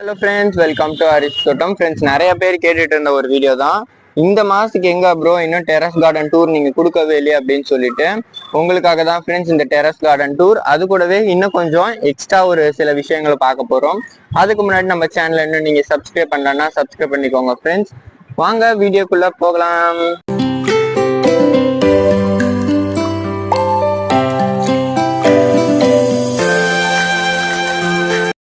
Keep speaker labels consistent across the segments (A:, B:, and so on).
A: Hello friends welcome to Harish Thottam friends நிறைய பேர் கேட்டுட்டு இருந்த ஒரு வீடியோ தான். இந்த மாசத்துக்கு எங்க ப்ரோ இன்னும் டெரஸ் கார்டன் டூர் நீங்க கொடுக்கவே இல்லையே அப்படின்னு சொல்லிட்டு உங்களுக்காக தான் ஃப்ரெண்ட்ஸ் இந்த டெரஸ் கார்டன் டூர் அது கூடவே இன்னும் கொஞ்சம் எக்ஸ்ட்ரா ஒரு சில விஷயங்களை பார்க்க போறோம். அதுக்கு முன்னாடி நம்ம சேனல் இன்னும் நீங்க சப்ஸ்கிரைப் பண்ணலன்னா சப்ஸ்கிரைப் பண்ணிக்கோங்க ஃப்ரெண்ட்ஸ் வாங்க வீடியோக்குள்ள போகலாம்.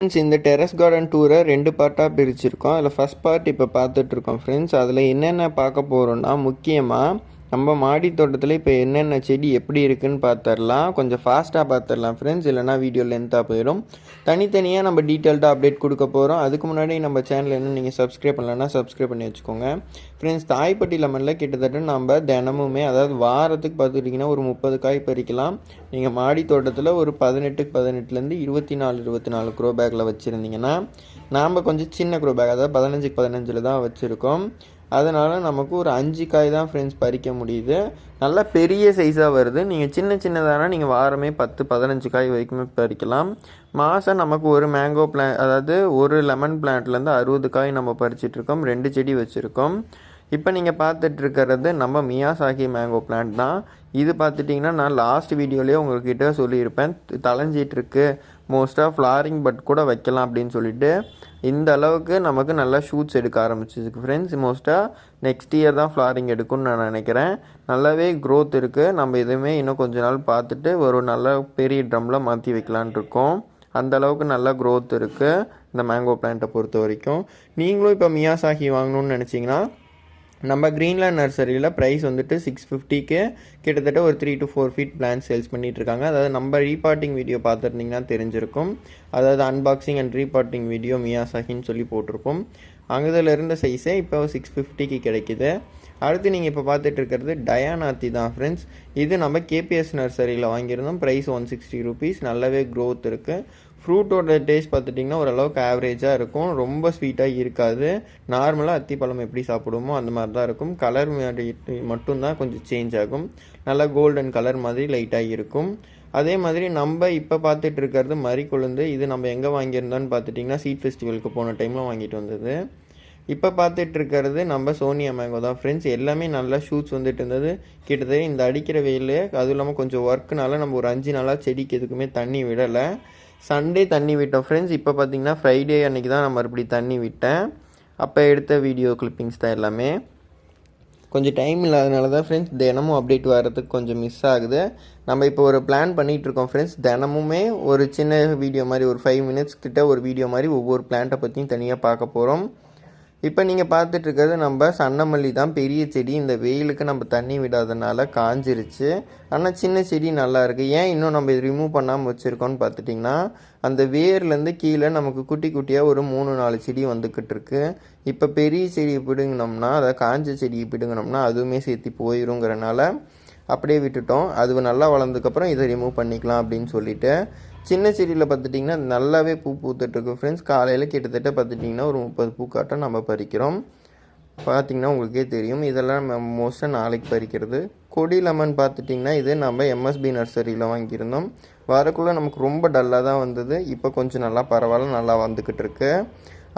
A: ஃப்ரெண்ட்ஸ் இந்த டெரஸ் கார்டன் டூரை ரெண்டு பார்ட்டாக பிரிச்சிருக்கோம். அதில் ஃபஸ்ட் பார்ட் இப்போ பார்த்துட்ருக்கோம் ஃப்ரெண்ட்ஸ் அதில் என்னென்ன பார்க்க போகிறோன்னா முக்கியமாக நம்ம மாடி தோட்டத்தில் இப்போ என்னென்ன செடி எப்படி இருக்குன்னு பார்த்துடலாம் கொஞ்சம் ஃபாஸ்ட்டாக பார்த்துடலாம் ஃப்ரெண்ட்ஸ் இல்லைனா வீடியோ லென்த்தாக போயிடும் தனித்தனியாக நம்ம டீட்டெயில்டாக அப்டேட் கொடுக்க போகிறோம் அதுக்கு முன்னாடி நம்ம சேனல் இன்னும் நீங்கள் சப்ஸ்கிரைப் பண்ணலன்னா சப்ஸ்கிரைப் பண்ணி வச்சுக்கோங்க. ஃப்ரெண்ட்ஸ் தாய்ப்பட்டி லெமனில் கிட்டத்தட்ட நம்ம தினமுமே அதாவது வாரத்துக்கு பார்த்துக்கிட்டிங்கன்னா ஒரு முப்பது காய் பறிக்கலாம். நீங்கள் மாடி தோட்டத்தில் ஒரு பதினெட்டுக்கு பதினெட்டுலேருந்து இருபத்தி நாலு இருபத்தி நாலு க்ரோ பேக்கில் வச்சுருந்தீங்கன்னா நாம் கொஞ்சம் சின்ன க்ரோ பேக் அதாவது பதினஞ்சுக்கு பதினஞ்சில் தான் வச்சுருக்கோம். அதனால் நமக்கு ஒரு அஞ்சு காய் தான் ஃப்ரெண்ட்ஸ் பறிக்க முடியுது. நல்லா பெரிய சைஸாக வருது. நீங்கள் சின்ன சின்னதானால் நீங்கள் வாரமே பத்து பதினஞ்சு காய் வரைக்குமே பறிக்கலாம். மாதம் நமக்கு ஒரு மேங்கோ பிளான் அதாவது ஒரு லெமன் பிளான்ட்லேருந்து அறுபது காய் நம்ம பறிச்சிட்ருக்கோம் ரெண்டு செடி வச்சுருக்கோம். இப்போ நீங்கள் பார்த்துட்ருக்கிறது நம்ம மியாசாகி மேங்கோ பிளான்ட் தான். இது பார்த்துட்டிங்கன்னா நான் லாஸ்ட் வீடியோலேயே உங்கள்கிட்ட சொல்லியிருப்பேன். தலைஞ்சிட்ருக்கு மோஸ்ட்டாக ஃப்ளாரிங் பட் கூட வைக்கலாம் அப்படின்னு சொல்லிட்டு. இந்த அளவுக்கு நமக்கு நல்லா ஷூட்ஸ் எடுக்க ஆரம்பிச்சிருக்கு ஃப்ரெண்ட்ஸ் மோஸ்ட்டாக நெக்ஸ்ட் இயர் தான் ஃப்ளாரிங் எடுக்கும்னு நான் நினைக்கிறேன். நல்லாவே க்ரோத் இருக்குது நம்ம எதுவுமே இன்னும் கொஞ்ச நாள் பார்த்துட்டு ஒரு நல்ல பெரிய ட்ரம்மில் மாற்றி வைக்கலான் இருக்கோம். அந்த அளவுக்கு நல்ல க்ரோத் இருக்குது இந்த மேங்கோ பிளான்ட்டை பொறுத்த வரைக்கும். நீங்களும் இப்போ மியாசாகி வாங்கணும்னு நினச்சிங்கன்னா நம்ம க்ரீன்லேண்ட் நர்சரியில் ப்ரைஸ் வந்துட்டு சிக்ஸ் ஃபிஃப்டிக்கு கிட்டத்தட்ட ஒரு three to four feet plant sales பண்ணிகிட்ருக்காங்க இருக்காங்க அதாவது நம்ம ரீபார்ட்டிங் வீடியோ பார்த்துருந்தீங்கன்னா தெரிஞ்சிருக்கும். அதாவது அன்பாக்சிங் அண்ட் ரீபார்ட்டிங் வீடியோ மியாசாகின்னு சொல்லி போட்டிருப்போம். அங்கதில் இருந்த சைஸே இப்போ சிக்ஸ் ஃபிஃப்டிக்கு கிடைக்குது. அடுத்து நீங்கள் இப்போ பார்த்துட்டு இருக்கிறது டயானாத்தி தான் ஃப்ரெண்ட்ஸ் இது நம்ம கேபிஎஸ் நர்சரியில் வாங்கியிருந்தோம். ப்ரைஸ் ஒன் சிக்ஸ்டி ருபீஸ் நல்லாவே க்ரோத் இருக்குது ஃப்ரூட்டோட டேஸ்ட் பார்த்துட்டிங்கன்னா ஓரளவுக்கு ஆவரேஜாக இருக்கும். ரொம்ப ஸ்வீட்டாக இருக்காது. நார்மலாக அத்திப்பழம் எப்படி சாப்பிடுவோமோ அந்த மாதிரி தான் இருக்கும் கலர் மட்டும்தான் கொஞ்சம் சேஞ்ச் ஆகும். நல்லா கோல்டன் கலர் மாதிரி லைட்டாக இருக்கும். அதே மாதிரி நம்ம இப்போ பார்த்துட்டு இருக்கிறது மறிக்குழுந்து இது நம்ம எங்கே வாங்கியிருந்தோன்னு பார்த்துட்டிங்கன்னா சீட் ஃபெஸ்டிவலுக்கு போன டைமில் வாங்கிட்டு வந்தது. இப்போ பார்த்துட்டு இருக்கிறது நம்ம சோனியா மேங்கோ தான். ஃப்ரெண்ட்ஸ் எல்லாமே நல்லா ஷூட்ஸ் வந்துட்டு இருந்தது. கிட்டத்தட்ட இந்த அடிக்கிற வெயில் அதுவும் இல்லாமல் கொஞ்சம் ஒர்க்குனால நம்ம ஒரு அஞ்சு நாளாக செடிக்கு எதுக்குமே தண்ணி விடலை. சண்டே தண்ணி விட்டோம். ஃப்ரெண்ட்ஸ் இப்போ பார்த்தீங்கன்னா ஃப்ரைடே அன்றைக்கி தான் நான் மறுபடியும் தண்ணி விட்டேன். அப்போ எடுத்த வீடியோ கிளிப்பிங்ஸ் தான் எல்லாமே. கொஞ்சம் டைம் இல்லாதனால தான் ஃப்ரெண்ட்ஸ் தினமும் அப்டேட் வர்றதுக்கு கொஞ்சம் மிஸ் ஆகுது. நம்ம இப்போ ஒரு பிளான் பண்ணிகிட்ருக்கோம் ஃப்ரெண்ட்ஸ் தினமுமே ஒரு சின்ன வீடியோ மாதிரி ஒரு ஃபைவ் மினிட்ஸ் கிட்ட ஒரு வீடியோ மாதிரி ஒவ்வொரு பிளான்ட்டை பற்றியும் தனியாக பார்க்க போகிறோம் இப்போ நீங்கள் பார்த்துட்ருக்கிறது நம்ம சன்னமல்லி தான். பெரிய செடி. இந்த வெயிலுக்கு நம்ம தண்ணி விடாதனால காஞ்சிருச்சு. ஆனால் சின்ன செடி நல்லா இருக்குது ஏன் இன்னும் நம்ம இது ரிமூவ் பண்ணாமல் வச்சுருக்கோன்னு பார்த்துட்டிங்கன்னா அந்த வேர்லேருந்து கீழே நமக்கு குட்டி குட்டியாக ஒரு மூணு நாலு செடி வந்துக்கிட்டு இருக்கு. இப்போ பெரிய செடியை பிடுங்கினோம்னா அதை காஞ்ச செடியை பிடுங்கினோம்னா அதுவுமே சேர்த்து போயிருங்கிறனால அப்படியே விட்டுட்டோம். அது நல்லா வளர்ந்ததுக்கப்புறம் இதை ரிமூவ் பண்ணிக்கலாம் அப்படின்னு சொல்லிவிட்டு சின்ன செடியில் பார்த்துட்டிங்கன்னா நல்லாவே பூ பூத்துட்ருக்கு ஃப்ரெண்ட்ஸ் காலையில் கிட்டத்தட்ட பார்த்துட்டிங்கன்னா ஒரு முப்பது பூக்காட்டம் நம்ம பறிக்கிறோம். பார்த்திங்கன்னா உங்களுக்கே தெரியும். இதெல்லாம் நம்ம மோஸ்ட்டாக நாளைக்கு பறிக்கிறது. கொடி லெமன் பார்த்துட்டிங்கன்னா இது நம்ம எம்எஸ்பி நர்சரியில் வாங்கியிருந்தோம். வரக்குள்ளே நமக்கு ரொம்ப டல்லாக தான் வந்தது. இப்போ கொஞ்சம் நல்லா பரவாயில்ல நல்லா வந்துக்கிட்டு இருக்கு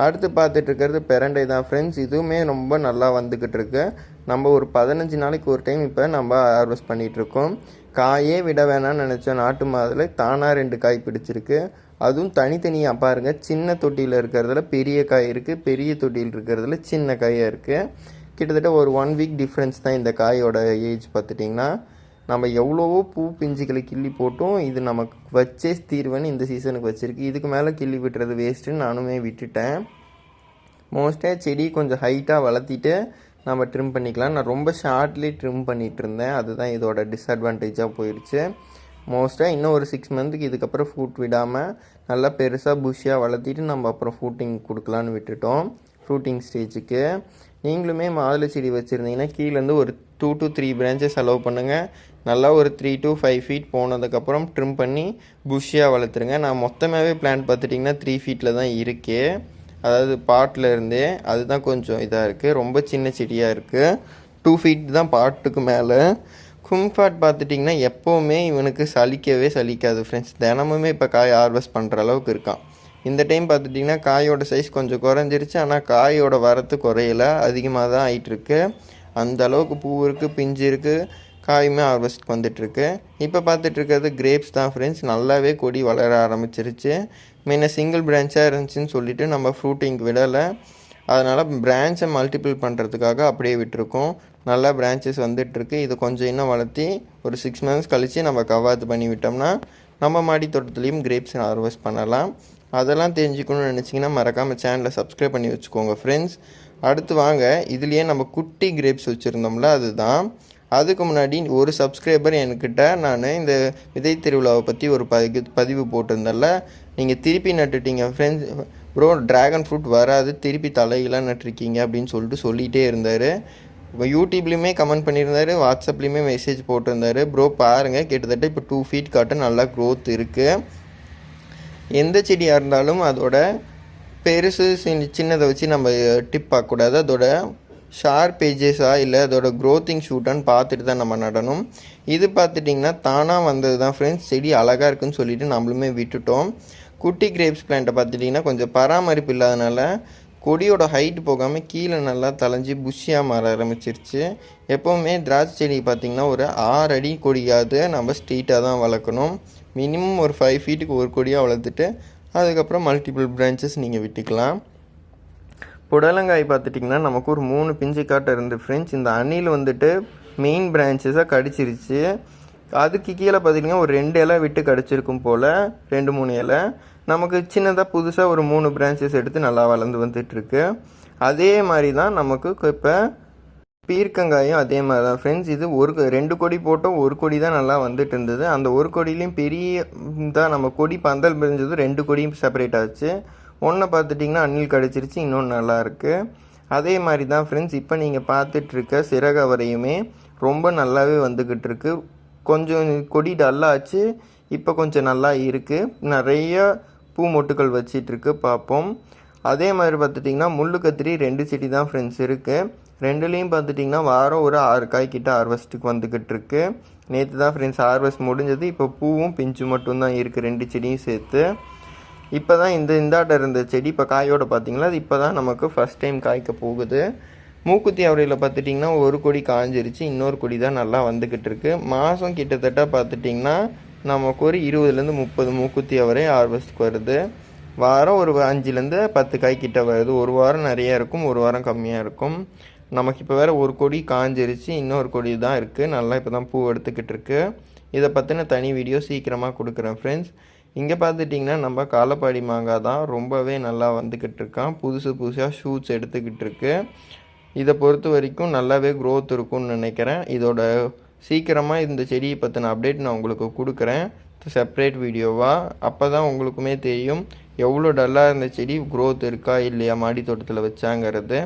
A: அடுத்து பார்த்துட்டு இருக்கிறது பெரண்டை தான். ஃப்ரெண்ட்ஸ் இதுவுமே ரொம்ப நல்லா வந்துக்கிட்டு இருக்கு நம்ம ஒரு பதினஞ்சு நாளைக்கு ஒரு டைம் இப்போ நம்ம ஹார்வெஸ்ட் பண்ணிகிட்ருக்கோம் காயே விட வேணாம்னு நினச்ச நாட்டு மாதில் தானாக ரெண்டு காய் பிடிச்சிருக்கு. அதுவும் தனித்தனியாக பாருங்கள் சின்ன தொட்டியில் இருக்கிறதுல பெரிய காய் இருக்குது பெரிய தொட்டியில் இருக்கிறதுல சின்ன காயாக இருக்குது கிட்டத்தட்ட ஒரு ஒன் வீக் டிஃப்ரென்ஸ் தான் இந்த காயோட ஏஜ் பார்த்துட்டிங்கன்னா நம்ம எவ்வளவோ பூ பிஞ்சுகளை கிள்ளி போட்டும் இது நமக்கு வச்சே தீர்வுன்னு இந்த சீசனுக்கு வச்சுருக்கு. இதுக்கு மேலே கிள்ளி விட்டுறது வேஸ்ட்டுன்னு நானுமே விட்டுட்டேன். மோஸ்ட்டாக செடி கொஞ்சம் ஹைட்டாக வளர்த்திட்டு நம்ம ட்ரிம் பண்ணிக்கலாம். நான் ரொம்ப ஷார்ட்லி ட்ரிம் பண்ணிகிட்டு இருந்தேன் அதுதான் இதோட டிஸ்அட்வான்டேஜாக போயிடுச்சு மோஸ்ட்டாக இன்னும் ஒரு சிக்ஸ் மந்த்துக்கு இதுக்கப்புறம் ஃப்ரூட் விடாமல் நல்லா பெருசாக புஷியாக வளர்த்திட்டு நம்ம அப்புறம் ஃப்ரூட்டிங் கொடுக்கலான்னு விட்டுட்டோம். ஃப்ரூட்டிங் ஸ்டேஜுக்கு நீங்களுமே மாதுளை செடி வச்சுருந்தீங்கன்னா கீழேருந்து ஒரு two to three branches allow பண்ணுங்கள் நல்லா ஒரு த்ரீ டு ஃபைவ் ஃபீட் போனதுக்கப்புறம் ட்ரிம் பண்ணி புஷியாக வளர்த்துருங்க. நான் மொத்தமாகவே பிளான் பார்த்துட்டிங்கன்னா த்ரீ ஃபீட்டில் தான் இருக்குது அதாவது பாட்டில் இருந்தே அதுதான் கொஞ்சம் இதாக இருக்குது ரொம்ப சின்ன செடியாக இருக்குது டூ ஃபீட் தான் பாட்டுக்கு மேலே. கும்ஃபாட் பார்த்துட்டிங்கன்னா எப்போவுமே இவனுக்கு சலிக்கவே சலிக்காது ஃப்ரெண்ட்ஸ் தினமுமே இப்போ காய் ஹார்வெஸ்ட் பண்ணுற அளவுக்கு இருக்கான். இந்த டைம் பார்த்துட்டிங்கன்னா காயோட சைஸ் கொஞ்சம் குறைஞ்சிருச்சு. ஆனால் காயோட வரத்து குறையல. அதிகமாக தான் ஆயிட்டுருக்கு அந்த அளவுக்கு பூ இருக்குது பிஞ்சு இருக்குது காயுமே ஹார்வெஸ்ட் வந்துட்டுருக்கு இப்போ பார்த்துட்ருக்கிறது கிரேப்ஸ் தான் ஃப்ரெண்ட்ஸ் நல்லாவே கொடி வளர ஆரம்பிச்சிருச்சு. முன்ன சிங்கிள் பிரான்ச்சாக இருந்துச்சுன்னு சொல்லிவிட்டு நம்ம ஃப்ரூட்டிங் விடலை. அதனால் பிரான்ச்சை மல்டிபிள் பண்ணுறதுக்காக அப்படியே விட்டுருக்கோம். நல்லா பிரான்ச்சஸ் வந்துட்டுருக்கு. இது கொஞ்சம் இன்னும் வளர்த்தி ஒரு சிக்ஸ் மந்த்ஸ் கழித்து நம்ம கவாத்து பண்ணி விட்டோம்னா நம்ம மாடி தோட்டத்துலேயும் கிரேப்ஸ் ஹார்வெஸ்ட் பண்ணலாம். அதெல்லாம் தெரிஞ்சுக்கணும்னு நினச்சிங்கன்னா மறக்காமல் சேனலை சப்ஸ்கிரைப் பண்ணி வச்சுக்கோங்க ஃப்ரெண்ட்ஸ் அடுத்து வாங்க இதுலேயே நம்ம குட்டி கிரேப்ஸ் வச்சுருந்தோம்ல அதுதான். அதுக்கு முன்னாடி ஒரு சப்ஸ்கிரைபர் என்கிட்ட நான் இந்த விதை திருவிழாவை பற்றி ஒரு பதிவு பதிவு போட்டிருந்தேன்ல. நீங்கள் திருப்பி நட்டுட்டீங்க ஃப்ரெண்ட்ஸ் ப்ரோ ட்ராகன் ஃப்ரூட் வராது திருப்பி தலையெல்லாம் நட்டுருக்கீங்க அப்படின்னு சொல்லிட்டு சொல்லிகிட்டே இருந்தார். இப்போ யூடியூப்லேயுமே கமெண்ட் பண்ணியிருந்தாரு வாட்ஸ்அப்லேயுமே மெசேஜ் போட்டிருந்தாரு. ப்ரோ பாருங்கள் கிட்டத்தட்ட இப்போ டூ ஃபீட் காட்ட நல்லா க்ரோத் இருக்குது எந்த செடியாக இருந்தாலும் அதோட பெருசு சின்னதை வச்சு நம்ம டிப் பார்க்கக்கூடாது. அதோட ஷார்ப் பேஜஸாக இல்லை அதோட க்ரோத்திங் ஷூட்டான்னு பார்த்துட்டு தான் நம்ம நடணும். இது பார்த்துட்டிங்கன்னா தானாக வந்தது தான் ஃப்ரெண்ட்ஸ் செடி அழகாக இருக்குன்னு சொல்லிட்டு நம்மளுமே விட்டுட்டோம். குட்டி கிரேப்ஸ் பிளான்ட்டை பார்த்துட்டிங்கன்னா கொஞ்சம் பராமரிப்பு இல்லாதனால கொடியோட ஹைட் போகாமல் கீழே நல்லா தளைஞ்சு புஷியாக மாற ஆரம்பிச்சிருச்சு. எப்போவுமே திராட்சை செடி பார்த்திங்கன்னா ஒரு ஆறு அடி கொடியாவது நம்ம ஸ்ட்ரீட்டாக தான் வளர்க்கணும். மினிமம் ஒரு ஃபைவ் ஃபீட்டுக்கு ஒரு கொடியாக வளர்த்துட்டு அதுக்கப்புறம் மல்டிபிள் பிரான்ச்சஸ் நீங்கள் விட்டுக்கலாம். புடலங்காய் பார்த்துட்டிங்கன்னா நமக்கு ஒரு மூணு பிஞ்சு காட்டை இருந்து ஃப்ரெண்ட்ஸ் இந்த அணில் வந்துட்டு மெயின் பிரான்ச்சஸாக கடிச்சிருச்சு. அதுக்கு கீழே பார்த்திங்கன்னா ஒரு ரெண்டு இலை விட்டு கடிச்சிருக்கும் போல் ரெண்டு மூணு இலை. நமக்கு சின்னதாக புதுசாக ஒரு மூணு பிரான்ச்சஸ் எடுத்து நல்லா வளர்ந்து வந்துட்டுருக்கு. அதே மாதிரி தான் நமக்கு இப்போ பீர்க்கங்காயும் அதே மாதிரி தான் ஃப்ரெண்ட்ஸ் இது ஒரு ரெண்டு கொடி போட்டோம் ஒரு கொடி தான் நல்லா வந்துட்டு இருந்தது அந்த ஒரு கொடியிலையும் பெரிய தான் நம்ம கொடி பந்தல் பிரிஞ்சதும் ரெண்டு கொடியும் செப்பரேட் ஆச்சு. ஒன்றை பார்த்துட்டிங்கன்னா அணில் கடிச்சிருச்சு இன்னொன்று நல்லா இருக்குது அதே மாதிரி தான் ஃப்ரெண்ட்ஸ் இப்போ நீங்கள் பார்த்துட்ருக்க சிறகவரையுமே ரொம்ப நல்லாவே வந்துக்கிட்டு இருக்கு கொஞ்சம் கொடி டல்லாச்சு இப்போ கொஞ்சம் நல்லா இருக்குது நிறைய பூ மொட்டுக்கள் வச்சிட்ருக்கு பார்ப்போம் அதே மாதிரி பார்த்துட்டிங்கன்னா முள்ளு கத்திரி ரெண்டு செடி தான் ஃப்ரெண்ட்ஸ் இருக்குது ரெண்டுலேயும் பார்த்துட்டிங்கன்னா வாரம் ஒரு ஆறு காய் கிட்ட ஹார்வெஸ்ட்டுக்கு வந்துக்கிட்டு இருக்கு நேற்று தான் ஃப்ரெண்ட்ஸ் ஹார்வெஸ்ட் முடிஞ்சது இப்போ பூவும் பிஞ்சு மட்டும்தான் இருக்குது ரெண்டு செடியும் சேர்த்து. இப்போ தான் இந்த இந்தாட்ட இருந்த செடி இப்போ காயோட பார்த்தீங்களா அது இப்போ தான் நமக்கு ஃபஸ்ட் டைம் காய்க்க போகுது. மூக்குத்தி அவரையில் பார்த்துட்டிங்கன்னா ஒரு கொடி காஞ்சிருச்சு இன்னொரு கொடி தான் நல்லா வந்துக்கிட்டு இருக்கு. மாதம் கிட்டத்தட்ட பார்த்துட்டிங்கன்னா நமக்கு ஒரு இருபதுலேருந்து முப்பது மூக்குத்தி அவரை ஹார்வெஸ்ட்க்கு வருது. வாரம் ஒரு அஞ்சுலேருந்து பத்து காய் கிட்ட வருது. ஒரு வாரம் நிறையா இருக்கும் ஒரு வாரம் கம்மியாக இருக்கும். நமக்கு இப்போ வேறு ஒரு கொடி காஞ்சிருச்சு இன்னொரு கொடி தான் இருக்குது நல்லா இப்போ தான் பூ எடுத்துக்கிட்டு இருக்கு. இதை பற்றின தனி வீடியோ சீக்கிரமாக கொடுக்குறேன் ஃப்ரெண்ட்ஸ் இங்கே பார்த்துட்டிங்கன்னா நம்ம காலப்பாடி மாங்காய் தான் ரொம்பவே நல்லா வந்துக்கிட்டு இருக்கான். புதுசு புதுசாக ஷூட்ஸ் எடுத்துக்கிட்டு இருக்கு. இதை பொறுத்த வரைக்கும் நல்லாவே க்ரோத் இருக்கும்னு நினைக்கிறேன். இதோட சீக்கிரமாக இந்த செடியை பற்றின அப்டேட் நான் உங்களுக்கு கொடுக்குறேன். செப்பரேட் வீடியோவாக அப்போ தான் உங்களுக்குமே தெரியும் எவ்வளோ டல்லாக இருந்த செடி க்ரோத் இருக்கா இல்லையா மாடி தோட்டத்தில் வச்சாங்கிறது.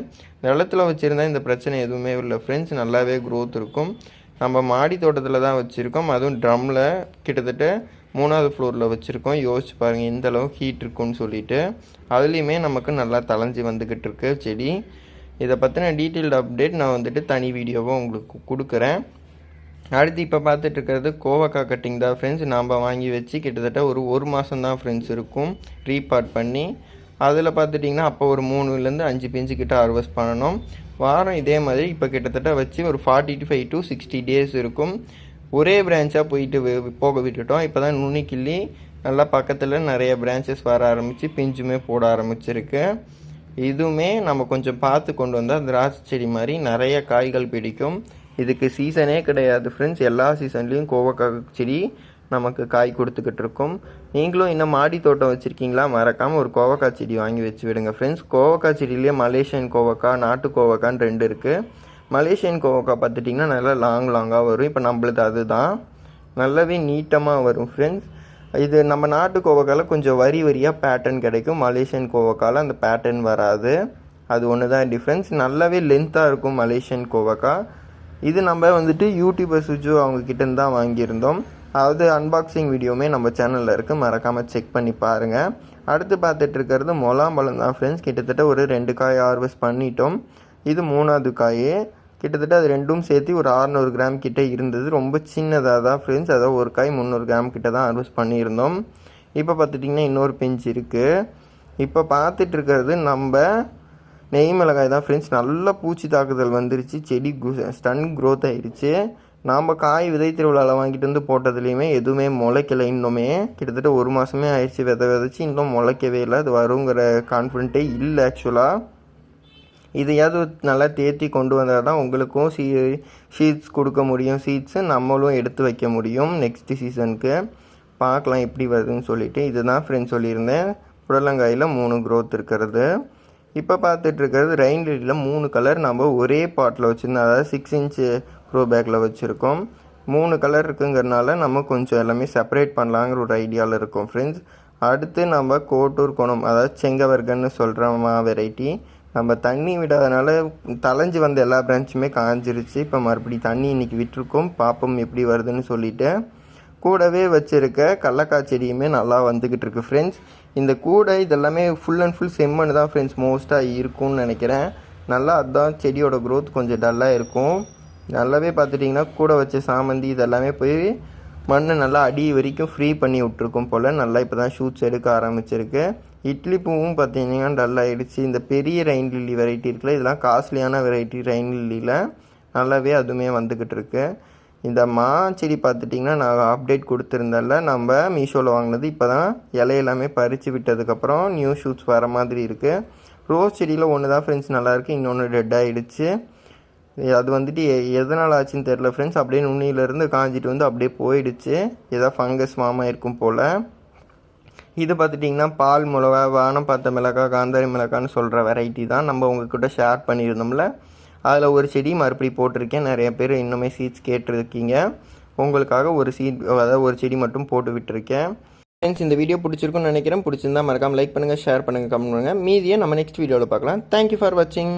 A: நிலத்துல வச்சுருந்தா இந்த பிரச்சனை எதுவுமே இல்லை ஃப்ரெண்ட்ஸ் நல்லாவே க்ரோத் இருக்கும். நம்ம மாடி தோட்டத்தில் தான் வச்சுருக்கோம். அதுவும் ட்ரம்மில் கிட்டத்தட்ட மூணாவது ஃப்ளோரில் வச்சுருக்கோம். யோசிச்சு பாருங்கள் எந்த ஹீட் இருக்கும்னு சொல்லிட்டு. அதுலேயுமே நமக்கு நல்லா தலைஞ்சி வந்துக்கிட்டு இருக்கு செடி. இதை பற்றின டீட்டெயில்டு அப்டேட் நான் வந்துட்டு தனி வீடியோவாக உங்களுக்கு கொடுக்குறேன். அடுத்து இப்போ பார்த்துட்டு இருக்கிறது கோவக்காய் கட்டிங் தான் ஃப்ரெண்ட்ஸ் நாம் வாங்கி வச்சு கிட்டத்தட்ட ஒரு ஒரு மாதம் தான் ஃப்ரெண்ட்ஸ் இருக்கும். ரீபார்ட் பண்ணி. அதில் பார்த்துட்டிங்கன்னா அப்போ ஒரு மூணுலேருந்து அஞ்சு பிஞ்சு கிட்ட ஹார்வெஸ்ட் பண்ணணும். வாரம் இதே மாதிரி இப்போ கிட்டத்தட்ட வச்சு ஒரு forty five to sixty days இருக்கும். ஒரே பிரான்ச்சாக போயிட்டு போக விட்டுட்டோம். இப்போ தான் நுனி நல்லா பக்கத்தில் நிறைய பிரான்ச்சஸ் வர ஆரம்பித்து பிஞ்சுமே போட ஆரம்பிச்சிருக்கு. இதுவுமே நம்ம கொஞ்சம் பார்த்து கொண்டு வந்தால் திராட்சை செடி மாதிரி நிறைய காய்கள் பிடிக்கும். இதுக்கு சீசனே கிடையாது ஃப்ரெண்ட்ஸ் எல்லா சீசன்லேயும் கோவக்காய் செடி நமக்கு காய் கொடுத்துக்கிட்டு இருக்கும். நீங்களும் இன்னும் மாடி தோட்டம் வச்சுருக்கீங்களா? மறக்காமல் ஒரு கோவக்காய் செடி வாங்கி வச்சு விடுங்க ஃப்ரெண்ட்ஸ் கோவக்காய் செடியிலே மலேசியன் கோவக்காய் நாட்டு கோவக்கான்னு ரெண்டு இருக்குது மலேசியன் கோவக்காய் பார்த்துட்டிங்கன்னா நல்லா லாங் லாங்காக வரும். இப்போ நம்மளுது அதுதான். நல்லாவே நீட்டமாக வரும் ஃப்ரெண்ட்ஸ் இது நம்ம நாட்டு கோவக்காயில் கொஞ்சம் வரி வரியாக பேட்டர்ன் கிடைக்கும். மலேசியன் கோவக்காயில் அந்த பேட்டர்ன் வராது. அது ஒன்று தான் டிஃப்ரென்ஸ் நல்லாவே லென்த்தாக இருக்கும் மலேசியன் கோவக்காய் இது நம்ம வந்துட்டு யூடியூபர் சுஜு அவங்கக்கிட்ட தான் வாங்கியிருந்தோம். அதாவது அன்பாக்சிங் வீடியோவுமே நம்ம சேனலில் இருக்குது மறக்காமல் செக் பண்ணி பாருங்கள் அடுத்து பார்த்துட்டு இருக்கிறது முலாம்பழம் தான் ஃப்ரெண்ட்ஸ் கிட்டத்தட்ட ஒரு ரெண்டு காய் ஹார்வெஸ்ட் பண்ணிட்டோம். இது மூணாவது காயே. கிட்டத்தட்ட அது ரெண்டும் சேர்த்து ஒரு 600 கிராம் கிட்டே இருந்தது. ரொம்ப சின்னதாக தான் ஃப்ரெண்ட்ஸ் அதாவது ஒரு காய் முந்நூறு கிராம் கிட்ட தான் ஹார்வெஸ்ட் பண்ணியிருந்தோம். இப்போ பார்த்துட்டிங்கன்னா இன்னொரு பிஞ்ச் இருக்குது இப்போ பார்த்துட்டு இருக்கிறது நம்ம நெய் மிளகாய் தான் ஃப்ரெண்ட்ஸ் நல்ல பூச்சி தாக்குதல் வந்துருச்சு. செடி ஸ்டன் க்ரோத் ஆயிடுச்சு நாம் காய் விதை திருவிழாவில் வாங்கிட்டு வந்து போட்டதுலேயுமே எதுவுமே முளைக்கலை இன்னுமே. கிட்டத்தட்ட ஒரு மாதமே ஆயிடுச்சு விதை விதைச்சி. இன்னும் முளைக்கவே இல்லை. அது வருங்கிற கான்ஃபிடென்ட்டே இல்லை ஆக்சுவலாக இதையாவது நல்லா தேற்றி கொண்டு வந்தால் தான் உங்களுக்கும் சீ ஷீட்ஸ் கொடுக்க முடியும். சீட்ஸு நம்மளும் எடுத்து வைக்க முடியும் நெக்ஸ்ட் சீசனுக்கு பார்க்கலாம் எப்படி வருதுன்னு சொல்லிவிட்டு இதுதான் ஃப்ரெண்ட்ஸ் சொல்லியிருந்தேன். புடலங்காயில் மூணு க்ரோத் இருக்கிறது. இப்போ பார்த்துட்ருக்கிறது ரெயின் லில்லியில் மூணு கலர் நம்ம ஒரே பாட்டில் வச்சுருந்தோம். அதாவது சிக்ஸ் இன்ச்சு ப்ரோ பேக்கில் வச்சுருக்கோம். மூணு கலர் இருக்குங்கிறனால நம்ம கொஞ்சம் எல்லாமே செப்பரேட் பண்ணலாங்கிற ஒரு ஐடியாவில் இருக்கும் ஃப்ரெண்ட்ஸ் அடுத்து நம்ம கோட்டூர் குணம் அதாவது செங்கவர்கன்னு சொல்கிற மா வெரைட்டி நம்ம தண்ணி விடாதனால தலைஞ்சு வந்த எல்லா பிரான்ச்சுமே காஞ்சிருச்சு. இப்போ மறுபடி தண்ணி இன்றைக்கி விட்டுருக்கோம். பாப்பம் எப்படி வருதுன்னு சொல்லிட்டு. கூடவே வச்சுருக்க கடலக்காய் செடியுமே நல்லா வந்துக்கிட்டு இருக்கு ஃப்ரெண்ட்ஸ் இந்த கூடை இதெல்லாமே ஃபுல் அண்ட் ஃபுல் செம்மண் தான் ஃப்ரெண்ட்ஸ் மோஸ்ட்டாக இருக்கும்னு நினைக்கிறேன். நல்லா அதுதான் செடியோட க்ரோத் கொஞ்சம் டல்லாக இருக்கும். நல்லாவே பார்த்துட்டிங்கன்னா கூட வச்ச சாமந்தி இதெல்லாமே போய் மண்ணை நல்லா அடி வரைக்கும் ஃப்ரீ பண்ணி விட்ருக்கும் போல். நல்லா இப்போ தான் ஷூட்ஸ் எடுக்க ஆரம்பிச்சிருக்கு. இட்லி பூவும் பார்த்தீங்கன்னா டல் ஆகிடுச்சு இந்த பெரிய ரெயின் லில்லி வெரைட்டி இருக்குல்ல இதெல்லாம் காஸ்ட்லியான வெரைட்டி ரெயின் லில்லியில் நல்லாவே அதுவுமே வந்துக்கிட்டு இருக்கு. இந்த மா செடி பார்த்துட்டிங்கன்னா நான் அப்டேட் கொடுத்துருந்தேன்ல நம்ம மீஷோவில் வாங்கினது இப்போ தான் இலையெல்லாமே பறித்து விட்டதுக்கப்புறம் நியூ ஷூட்ஸ் வர மாதிரி இருக்குது ரோஸ் செடியில் ஒன்று தான் ஃப்ரெண்ட்ஸ் நல்லாயிருக்கு இன்னொன்று டெட் ஆகிடுச்சு அது வந்துட்டு எ- எதனால் ஆச்சுன்னு தெரில ஃப்ரெண்ட்ஸ் அப்படியே நுண்ணியிலேருந்து காஞ்சிட்டு வந்து அப்படியே போயிடுச்சு. ஏதோ ஃபங்கஸ் மாமா இருக்கும் போல். இது பார்த்துட்டிங்கன்னா பால் மிளகா வானம் பார்த்த மிளகா காந்தாரி மிளகான்னு சொல்கிற வெரைட்டி தான் நம்ம உங்ககிட்ட ஷேர் பண்ணியிருந்தோம்ல. அதில் ஒரு செடி மறுபடி போட்டிருக்கேன். நிறைய பேர் இன்னுமே சீட்ஸ் கேட்டிருக்கீங்க. உங்களுக்காக ஒரு சீட் அதாவது ஒரு செடி மட்டும் போட்டு விட்டுருக்கேன். ஃப்ரெண்ட்ஸ் இந்த வீடியோ பிடிச்சிருக்குன்னு நினைக்கிறேன். பிடிச்சிருந்தா மறக்காமல் லைக் பண்ணுங்கள் ஷேர் பண்ணுங்கள் கமெண்ட் பண்ணுங்கள் மீதியை நம்ம நெக்ஸ்ட் வீடியோவில் பார்க்கலாம். தேங்க்யூ ஃபார் வாட்சிங்